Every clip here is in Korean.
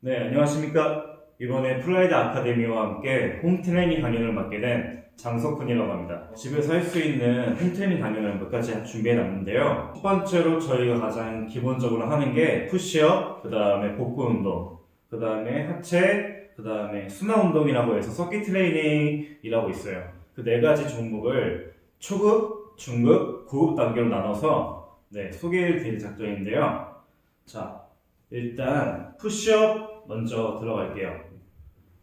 네, 안녕하십니까. 이번에 플라이드 아카데미와 함께 홈트레이닝 강연을 맡게 된 장석훈이라고 합니다. 집에서 할 수 있는 홈트레이닝 강연을 몇 가지 준비해 놨는데요. 첫 번째로 저희가 가장 기본적으로 하는 게 푸시업, 그 다음에 복부 운동, 그 다음에 하체, 그 다음에 순환 운동이라고 해서 서킷 트레이닝이라고 있어요. 그 네 가지 종목을 초급, 중급, 고급 단계로 나눠서 네, 소개해 드릴 작정인데요. 자, 일단 푸시업 먼저 들어갈게요.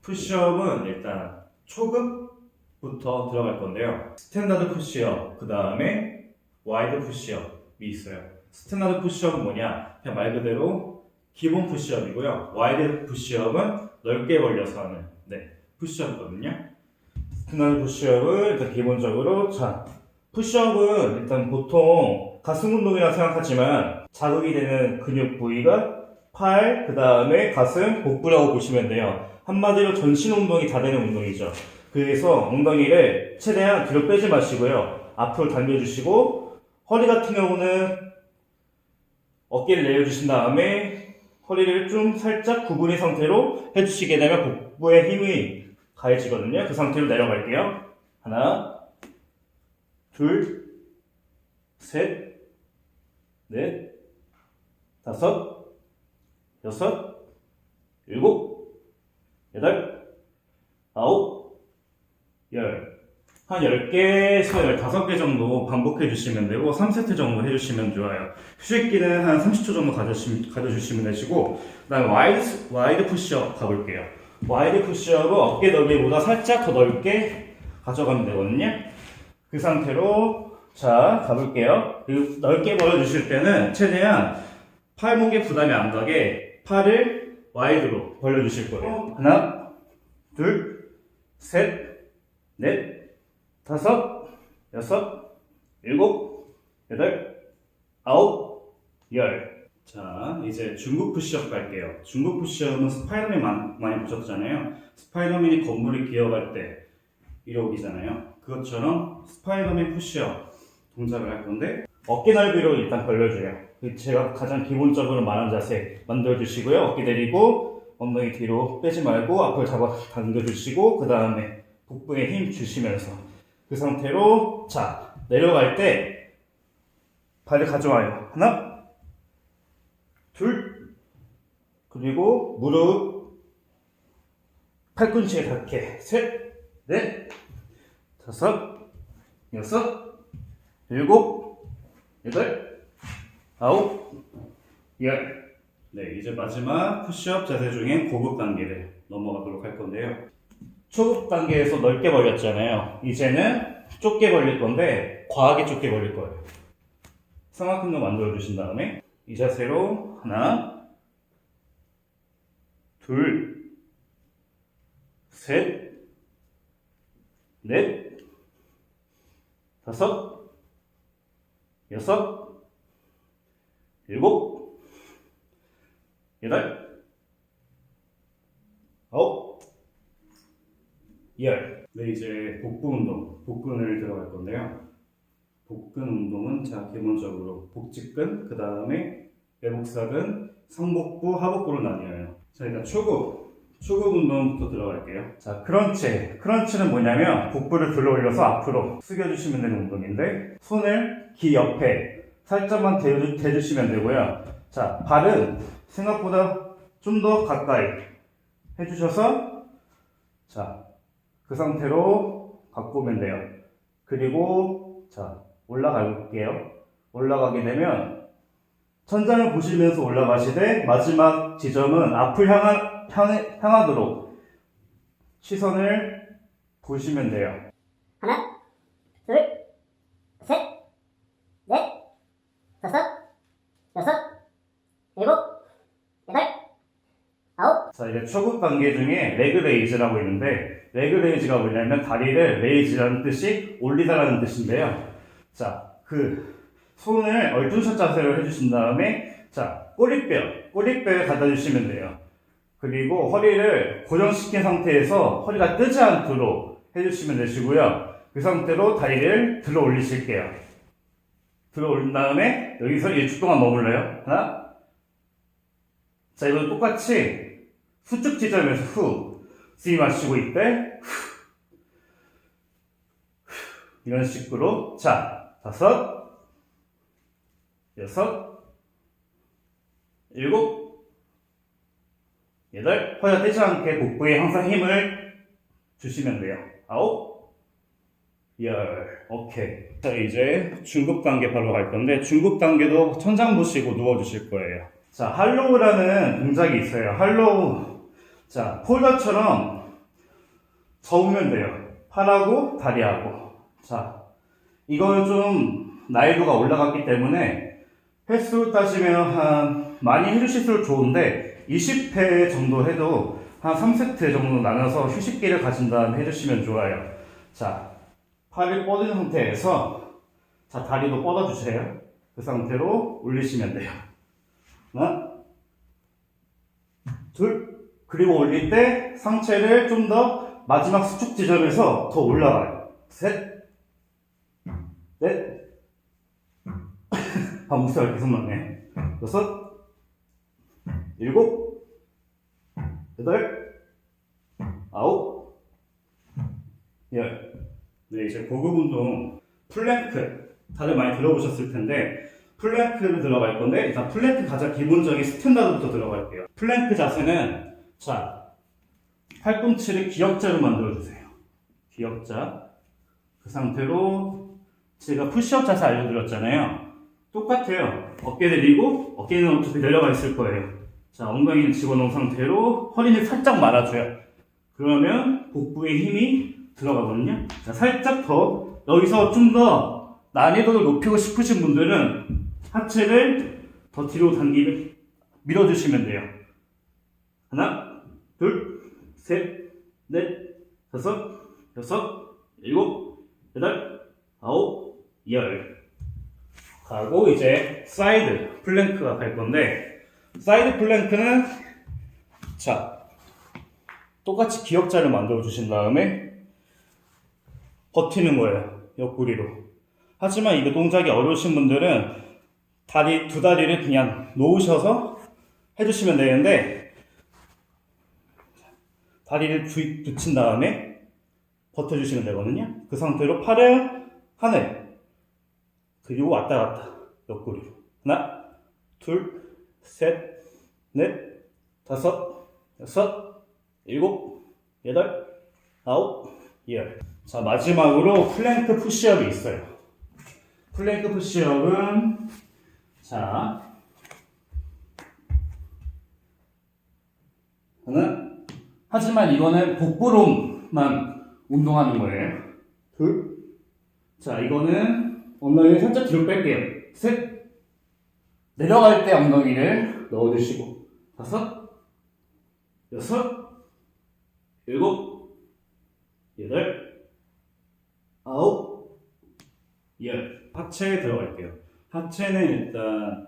푸시업은 일단 초급부터 들어갈 건데요. 스탠다드 푸시업, 그 다음에 와이드 푸시업이 있어요. 스탠다드 푸시업은 뭐냐? 그냥 말 그대로 기본 푸시업이고요. 와이드 푸시업은 넓게 벌려서 하는 네, 푸시업이거든요. 스탠다드 푸시업은 일단 기본적으로 자 푸시업은 일단 보통 가슴 운동이라 생각하지만 자극이 되는 근육 부위가 팔, 그 다음에 가슴, 복부라고 보시면 돼요. 한마디로 전신 운동이 다 되는 운동이죠. 그래서 엉덩이를 최대한 뒤로 빼지 마시고요. 앞으로 당겨주시고, 허리 같은 경우는 어깨를 내려주신 다음에 허리를 좀 살짝 구부린 상태로 해주시게 되면 복부에 힘이 가해지거든요. 그 상태로 내려갈게요. 하나, 둘, 셋, 넷, 다섯, 여섯, 일곱, 여덟, 아홉, 열. 한 10개에서 15개 정도 반복해 주시면 되고 3세트 정도 해 주시면 좋아요. 휴식기는 한 30초 정도 가져주시, 가져주시면 되시고 그 다음에 와이드, 와이드 푸시업 가볼게요. 와이드 푸시업은 어깨 넓이보다 살짝 더 넓게 가져가면 되거든요. 그 상태로 자 가볼게요. 넓게 벌어주실 때는 최대한 팔목에 부담이 안 가게 팔을 와이드로 벌려주실 거예요. 하나, 둘, 셋, 넷, 다섯, 여섯, 일곱, 여덟, 아홉, 열. 자, 이제 중국 푸시업 갈게요. 중국 푸시업은 스파이더맨 많- 많이 보셨잖아요. 스파이더맨이 건물을 기어갈 때 이러기잖아요. 그것처럼 스파이더맨 푸시업 동작을 할 건데 어깨 넓이로 일단 벌려줘요. 그 제가 가장 기본적으로 말한 자세 만들어주시고요. 어깨 내리고 엉덩이 뒤로 빼지 말고 앞을 잡아 당겨주시고 그 다음에 복부에 힘 주시면서 그 상태로 자 내려갈 때 발을 가져와요. 하나, 둘, 그리고 무릎 팔꿈치에 닿게 셋, 넷, 다섯, 여섯, 일곱, 여덟, 아홉, 열. 네, 이제 마지막 푸시업 자세 중에 고급 단계를 넘어가도록 할 건데요. 초급 단계에서 넓게 벌렸잖아요. 이제는 좁게 벌릴 건데 과하게 좁게 벌릴 거예요. 삼각형도 만들어 주신 다음에 이 자세로 하나, 둘, 셋, 넷, 다섯, 여섯, 일곱, 여덟, 아홉, 열. 네, 이제 복부 운동, 복근을 들어갈 건데요. 복근 운동은 자 기본적으로 복직근, 그 다음에 외복사근, 상복부, 하복부로 나뉘어요. 자 일단 초급, 초급 운동부터 들어갈게요. 자 크런치, 크런치는 뭐냐면 복부를 들어 올려서 앞으로 숙여주시면 되는 운동인데 손을 귀 옆에 살짝만 대주, 대주시면 되고요. 자 발은 생각보다 좀 더 가까이 해주셔서 자 그 상태로 갖고 오면 돼요. 그리고 자 올라가 볼게요. 올라가게 되면 천장을 보시면서 올라가시되 마지막 지점은 앞을 향하, 향해, 향하도록 시선을 보시면 돼요. 하나, 둘, 셋, 넷, 다섯, 여섯, 일곱, 여덟, 아홉, 자 이제 초급 단계 중에 레그 레이즈라고 있는데 레그 레이즈가 뭐냐면 다리를 레이즈라는 뜻이 올리다라는 뜻인데요. 자 그 손을 얼tun샷 자세로 해주신 다음에 자 꼬리뼈 꼬리뼈에 갖다 주시면 돼요. 그리고 허리를 고정시킨 상태에서 허리가 뜨지 않도록 해주시면 되시고요. 그 상태로 다리를 들어 올리실게요. 들어 올린 다음에 여기서 1초 동안 머물러요. 하나. 자, 이건 똑같이 수축 지점에서 후숨 마시고 이때 후. 이런 식으로 자 다섯 여섯 일곱 여덟 허리가 떼지 않게 복부에 항상 힘을 주시면 돼요. 아홉 열. 오케이. 자 이제 중급 단계 바로 갈 건데 중급 단계도 천장 보시고 누워 주실 거예요. 자 할로우라는 동작이 있어요. 할로우. 자 폴더처럼 접으면 돼요. 팔하고 다리하고. 자 이거는 좀 난이도가 올라갔기 때문에 횟수 따지면 한 많이 해주실수록 좋은데 20회 정도 해도 한 3세트 정도 나눠서 휴식기를 가진 다음에 해주시면 좋아요 자 팔을 뻗은 상태에서 자 다리도 뻗어주세요. 그 상태로 올리시면 돼요. 하나, 둘, 그리고 올릴 때 상체를 좀 더 마지막 수축 지점에서 더 올라가요. 셋, 넷, 아 목소리가 계속 나네. 여섯, 일곱, 여덟, 아홉, 열. 네, 이제 고급 운동 플랭크 다들 많이 들어보셨을 텐데 플랭크를 들어갈 건데 일단 플랭크 가장 기본적인 스탠다드부터 들어갈게요. 플랭크 자세는 자 팔꿈치를 기역자로 만들어 주세요. 기역자 그 상태로 제가 푸시업 자세 알려드렸잖아요. 똑같아요. 어깨 내리고 어깨는 어차피 내려가 있을 거예요. 자 엉덩이를 집어넣은 상태로 허리를 살짝 말아줘요. 그러면 복부에 힘이 들어가거든요. 자, 살짝 더 여기서 좀 더 난이도를 높이고 싶으신 분들은 하체를 더 뒤로 당기면 밀어주시면 돼요. 하나, 둘, 셋, 넷, 다섯, 여섯, 일곱, 여덟, 아홉, 열. 하고 이제 사이드 플랭크가 갈 건데 사이드 플랭크는 자 똑같이 기역자를 만들어 주신 다음에 버티는 거예요. 옆구리로. 하지만 이거 동작이 어려우신 분들은 다리, 두 다리를 그냥 놓으셔서 해주시면 되는데, 다리를 주, 붙인 다음에 버텨주시면 되거든요. 그 상태로 팔은 하늘. 그리고 왔다 갔다. 옆구리로. 하나, 둘, 셋, 넷, 다섯, 여섯, 일곱, 여덟, 아홉, 열. 자, 마지막으로 플랭크 푸시업이 있어요. 플랭크 푸시업은, 자, 하나, 하지만 이거는 복부로만 운동하는 거예요. 둘, 자, 이거는 엉덩이를 살짝 뒤로 뺄게요. 셋, 내려갈 때 엉덩이를 넣어주시고, 다섯, 여섯, 일곱, 여덟, 아홉, 열. 하체에 들어갈게요. 하체는 일단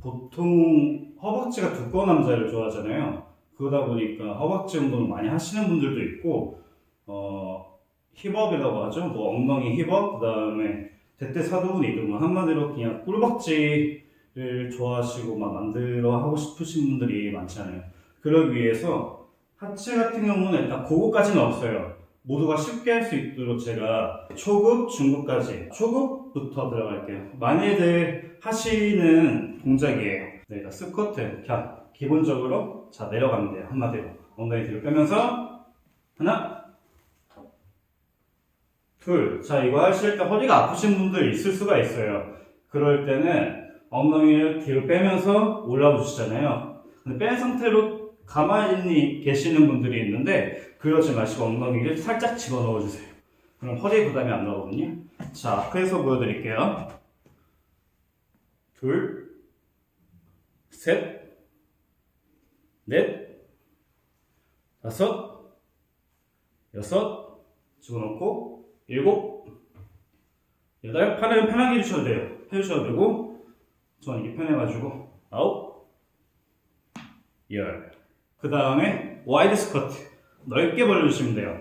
보통 허벅지가 두꺼운 남자를 좋아하잖아요. 그러다 보니까 허벅지 운동을 많이 하시는 분들도 있고, 어, 힙업이라고 하죠. 뭐 엉덩이 힙업, 그 다음에 대퇴 사두근 이동 한마디로 그냥 꿀벅지 를 좋아하시고 막 만들어 하고 싶으신 분들이 많잖아요. 그러기 위해서 하체 같은 경우는 일단 그거까지는 없어요. 모두가 쉽게 할 수 있도록 제가 초급, 중급까지 초급부터 들어갈게요. 많이들 하시는 동작이에요. 네, 자, 스쿼트. 자, 기본적으로 자 내려가면 돼요. 한마디로 엉덩이 뒤로 빼면서 하나, 둘. 자, 이거 하실 때 허리가 아프신 분들 있을 수가 있어요. 그럴 때는 엉덩이를 뒤로 빼면서 올라와 주시잖아요. 근데 뺀 상태로 가만히 계시는 분들이 있는데 그러지 마시고 엉덩이를 살짝 집어넣어 주세요. 그럼 허리에 부담이 안 나거든요. 자, 그래서 보여드릴게요. 둘, 셋, 넷, 다섯, 여섯, 집어넣고 일곱, 여덟, 팔은 편하게 해주셔도 돼요. 해주셔도 되고 저는 이게 편해가지고 아홉, 열. 그 다음에 와이드 스쿼트 넓게 벌려주시면 돼요.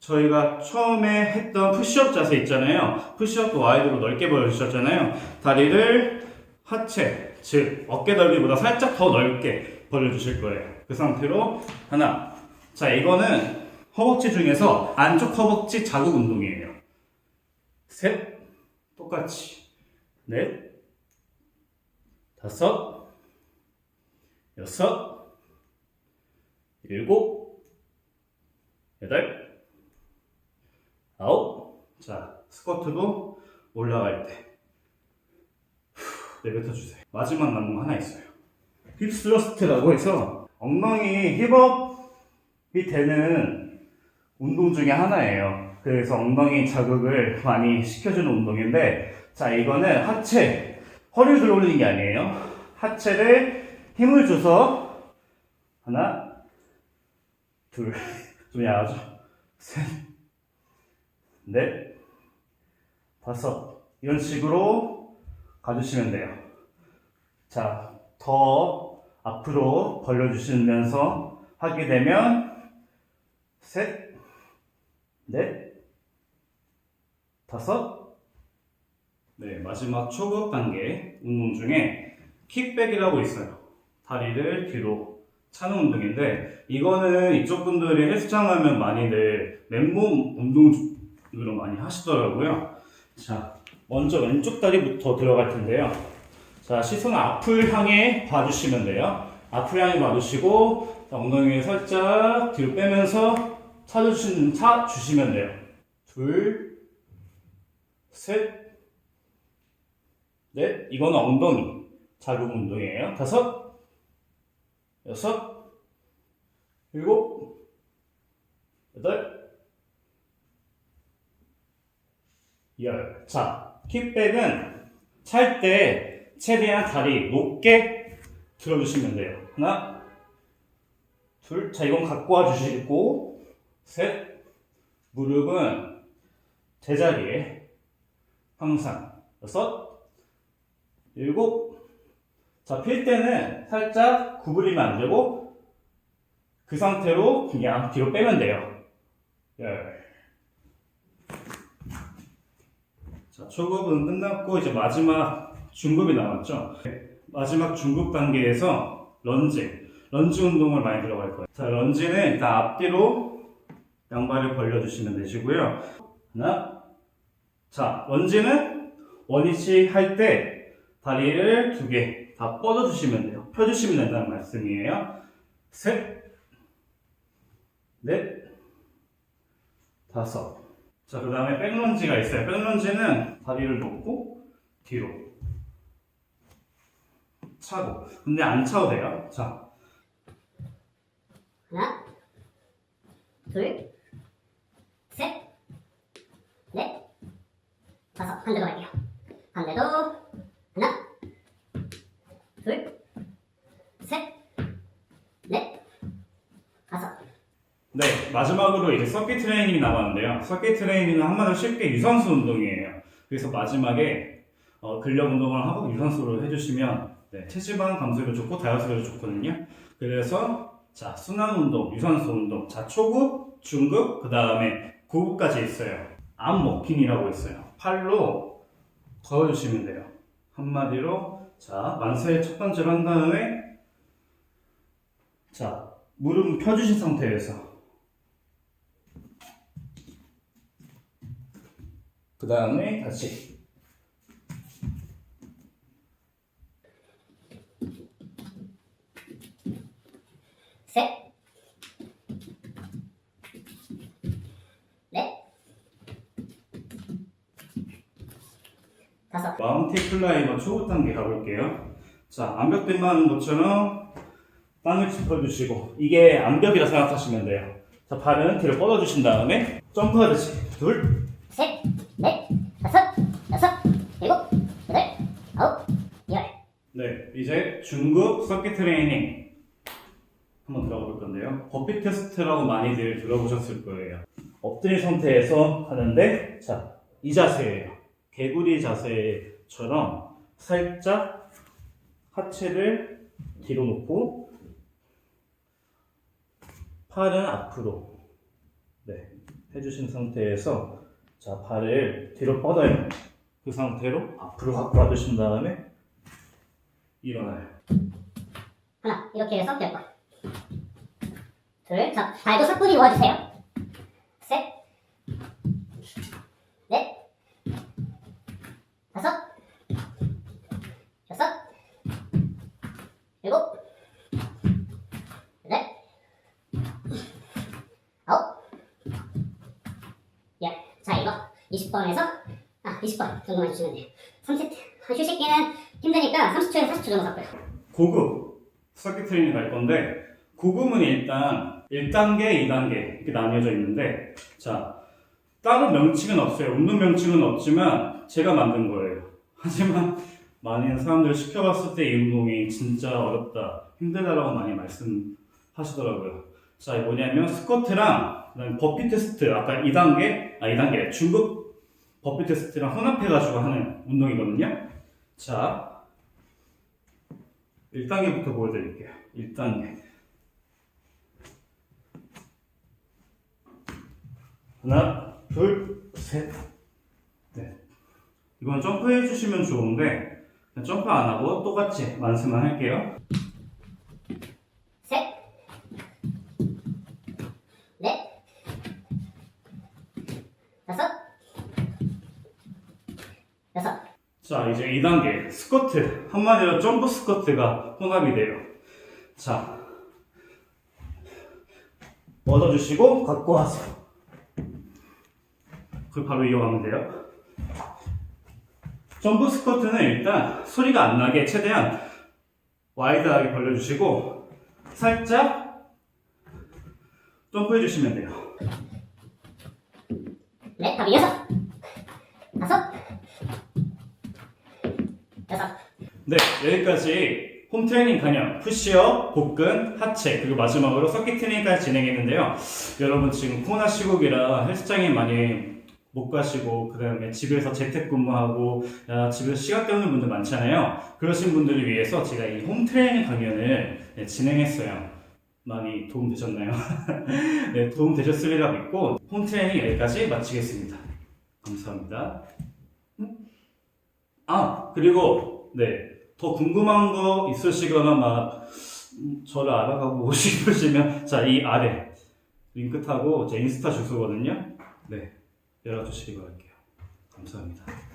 저희가 처음에 했던 푸시업 자세 있잖아요. 푸시업도 와이드로 넓게 벌려주셨잖아요. 다리를 하체 즉 어깨 넓이보다 살짝 더 넓게 벌려주실 거예요. 그 상태로 하나. 자, 이거는 허벅지 중에서 안쪽 허벅지 자극 운동이에요. 셋, 똑같이. 넷, 다섯, 여섯, 일곱, 여덟, 아홉. 자, 스쿼트도 올라갈 때. 후, 내뱉어 주세요. 마지막 남은 거 하나 있어요. 힙 스러스트라고 해서 엉덩이 힙업이 되는 운동 중에 하나예요. 그래서 엉덩이 자극을 많이 시켜주는 운동인데, 자, 이거는 하체, 허리를 들어 올리는 게 아니에요. 하체를 힘을 줘서, 하나, 둘, 좀 야하죠? 셋, 넷, 다섯. 이런 식으로 가주시면 돼요. 자, 더 앞으로 벌려주시면서 하게 되면, 셋, 넷, 다섯. 네, 마지막 초급 단계 운동 중에 킥백이라고 있어요. 다리를 뒤로 차는 운동인데, 이거는 이쪽 분들이 헬스장 가면 많이들 맨몸 운동으로 많이 하시더라고요. 자, 먼저 왼쪽 다리부터 들어갈 텐데요. 자, 시선 앞을 향해 봐주시면 돼요. 앞을 향해 봐주시고, 자, 엉덩이 살짝 뒤로 빼면서 차주시면, 차주시면 돼요. 둘, 셋, 넷. 이거는 엉덩이 자극 운동이에요. 다섯, 여섯, 일곱, 여덟, 열. 자, 킥백은 찰 때 최대한 다리 높게 들어주시면 돼요. 하나, 둘. 자, 이건 갖고 와 주시고, 셋. 무릎은 제자리에 항상 여섯, 일곱. 자, 필 때는 살짝 구부리면 안 되고, 그 상태로 그냥 뒤로 빼면 돼요. 열. 자, 초급은 끝났고, 이제 마지막 중급이 남았죠. 마지막 중급 단계에서 런지. 런지 운동을 많이 들어갈 거예요. 자, 런지는 일단 앞뒤로 양발을 벌려주시면 되시고요. 하나. 자, 런지는 원위치 할 때 다리를 두 개 다 뻗어주시면 돼요. 펴주시면 된다는 말씀이에요. 셋. 넷. 다섯. 자, 그 다음에 백런지가 있어요. 백런지는 다리를 놓고 뒤로 차고. 근데 안 차도 돼요. 자, 하나, 둘, 셋, 넷, 다섯. 반대로 갈게요. 반대도 하나, 둘, 셋, 넷, 다섯. 네, 마지막으로 이제 서킷 트레이닝이 남았는데요. 서킷 트레이닝은 한마디로 쉽게 유산소 운동이에요. 그래서 마지막에 어, 근력 운동을 하고 유산소를 해주시면 네, 체지방 감소에도 좋고 다이어트에도 좋거든요. 그래서 자 순환 운동, 유산소 운동, 자 초급, 중급, 그 다음에 고급까지 있어요. 암 워킹이라고 있어요. 팔로 걸어주시면 돼요. 한마디로 자 만세 첫 번째로 한 다음에 자 무릎 펴주신 상태에서. 그 다음에 다시 셋, 넷, 마운틴 클라이머 초급 단계 가볼게요. 자, 암벽 등반하는 것처럼 땅을 짚어주시고 이게 암벽이라 생각하시면 돼요. 자, 발은 뒤로 뻗어주신 다음에 점프하듯이 둘, 셋, 넷, 다섯, 여섯, 일곱, 여덟, 아홉, 열. 네, 이제 중급 서킷 트레이닝 한번 들어가 볼 건데요. 버피 테스트라고 많이들 들어보셨을 거예요. 엎드린 상태에서 하는데, 자, 이 자세예요. 개구리 자세 처럼 살짝 하체를 뒤로 놓고 팔은 앞으로 네, 해주신 상태에서 자 발을 뒤로 뻗어요. 그 상태로 앞으로 갖고 와주신 다음에 일어나요. 하나 이렇게 해서 열 번. 둘, 자 발도 사뿐히 모아주세요. 셋, 넷, 다섯, 여섯, 일곱, 여덟, 아홉, 열. 자 이거 20번에서 아 20번 정도만 해주시면 돼요. 3세트. 휴식기는 힘드니까 30초에서 40초 정도 잡고요. 고급 서킷 트레이닝 갈 건데 고급은 일단 1단계, 2단계 이렇게 나뉘어져 있는데 자 따로 명칭은 없어요. 운동 명칭은 없지만 제가 만든 거예요. 하지만 많은 사람들 시켜봤을 때 이 운동이 진짜 어렵다, 힘들다라고 많이 말씀하시더라고요. 자, 뭐냐면 스쿼트랑 그다음에 버피 테스트 아까 2단계, 아 2단계 중급 버피 테스트랑 혼합해가지고 하는 운동이거든요. 자, 1단계부터 보여드릴게요. 1단계. 하나, 둘, 셋, 넷. 이건 점프해 주시면 좋은데, 점프 안 하고 똑같이 만세만 할게요. 셋, 넷, 다섯, 여섯. 자, 이제 2단계. 스쿼트. 한마디로 점프 스쿼트가 혼합이 돼요. 자. 얻어주시고, 갖고 와서. 그 바로 이어가면 돼요. 점프 스쿼트는 일단 소리가 안 나게 최대한 와이드하게 벌려주시고, 살짝 점프해 주시면 돼요. 넷, 답이 여섯, 다섯, 여섯. 네, 여기까지 홈 트레이닝 단연, 푸시업, 복근, 하체, 그리고 마지막으로 서킷 트레이닝까지 진행했는데요. 여러분 지금 코로나 시국이라 헬스장에 많이 못 가시고, 그 다음에 집에서 재택근무하고, 아, 집에서 시간 때우는 분들 많잖아요. 그러신 분들을 위해서 제가 이 홈트레이닝 강연을 네, 진행했어요. 많이 도움 되셨나요? 네, 도움 되셨으리라 믿고, 홈트레이닝 여기까지 마치겠습니다. 감사합니다. 아, 그리고, 네. 더 궁금한 거 있으시거나 막, 음, 저를 알아가고 싶으시면, 자, 이 아래, 링크 타고 제 인스타 주소거든요. 네. 열어주시기 바랄게요. 감사합니다.